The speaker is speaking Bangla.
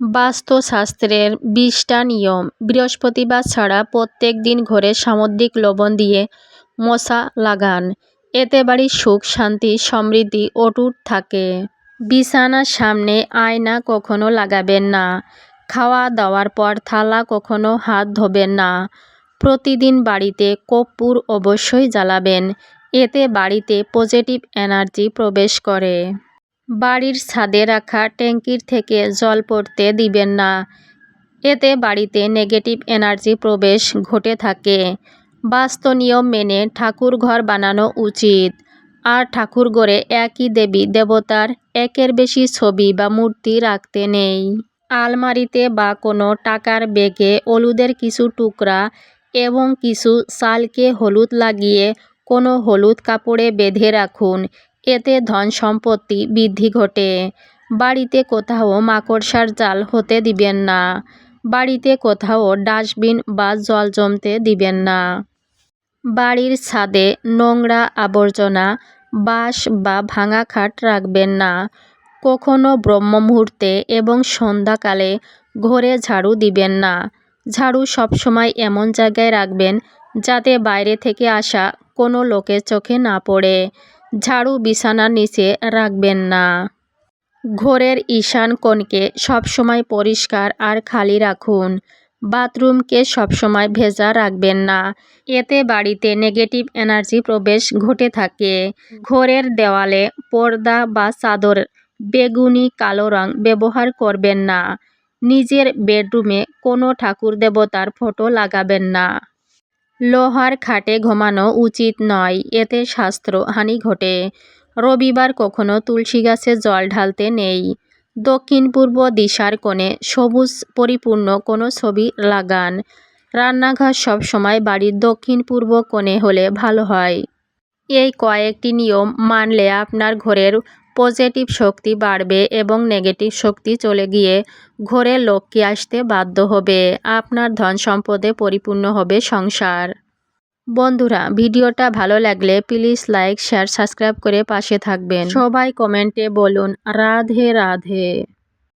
বাস্তুশাস্ত্রের বিশটা নিয়ম। বৃহস্পতিবার ছাড়া প্রত্যেক দিন ঘরে সামুদ্রিক লবণ দিয়ে মশা লাগান। এতে বাড়ির সুখ, শান্তি, সমৃদ্ধি, অটুট থাকে। বিছানার সামনে আয়না কখনো লাগাবেন না। খাওয়া দাওয়ার পর থালা কখনো হাত ধোবেন না। প্রতিদিন বাড়িতে কর্পূর অবশ্যই জ্বালাবেন। এতে বাড়িতে পজিটিভ এনার্জি প্রবেশ করে। বাড়ির ছাদে রাখা ট্যাঙ্কির থেকে জল পড়তে দিবেন না। এতে বাড়িতে নেগেটিভ এনার্জি প্রবেশ ঘটে থাকে। বাস্তু নিয়ম মেনে ঠাকুর ঘর বানানো উচিত। আর ঠাকুর ঘরে একই দেবী, দেবতার একের বেশি ছবি বা মূর্তি রাখতে নেই। আলমারিতে বা কোনো টাকার বেগে হলুদের কিছু টুকরা এবং কিছু চালকে হলুদ লাগিয়ে কোনো হলুদ কাপড়ে বেঁধে রাখুন। এতে ধন সম্পত্তি বৃদ্ধি ঘটে। বাড়িতে কোথাও মাকড়সার জাল হতে দিবেন না। বাড়িতে কোথাও ডাস্টবিন বা জল জমতে দিবেন না। বাড়ির ছাদে নোংরা আবর্জনা, বাঁশ বা ভাঙা খাট রাখবেন না। কখনো ব্রহ্ম মুহূর্তে এবং সন্ধ্যাকালে ঘরে ঝাড়ু দিবেন না। ঝাড়ু সবসময় এমন জায়গায় রাখবেন যাতে বাইরে থেকে আসা কোনো লোকের চোখে না পড়ে। ঝাড়ু বিছানার নিচে রাখবেন না। ঘরের ঈশান কোণকে সবসময় পরিষ্কার আর খালি রাখুন। বাথরুমকে সবসময় ভেজা রাখবেন না। এতে বাড়িতে নেগেটিভ এনার্জি প্রবেশ ঘটে থাকে। ঘরের দেওয়ালে পর্দা বা চাদর, বেগুনি, কালো রং ব্যবহার করবেন না। নিজের বেডরুমে কোনো ঠাকুর দেবতার ফটো লাগাবেন না। লোহার খাটে ঘুমানো উচিত নয়, এতে শাস্ত্র হানি ঘটে। রবিবার কখনো তুলসী গাছে জল ঢালতে নেই। দক্ষিণ পূর্ব দিশার কোণে সবুজ পরিপূর্ণ কোনো ছবি লাগান। রান্নাঘর সবসময় বাড়ির দক্ষিণ পূর্ব কোণে হলে ভালো হয়। এই কয়েকটি নিয়ম মানলে আপনার ঘরের পজিটিভ শক্তি বাড়বে এবং নেগেটিভ শক্তি চলে গিয়ে ঘরে লক্ষ্মী আসতে বাধ্য হবে। আপনার ধন সম্পদে পরিপূর্ণ হবে সংসার। বন্ধুরা, ভিডিওটা ভালো লাগলে প্লিজ লাইক, শেয়ার, সাবস্ক্রাইব করে পাশে থাকবেন। সবাই কমেন্টে বলুন, রাধে রাধে।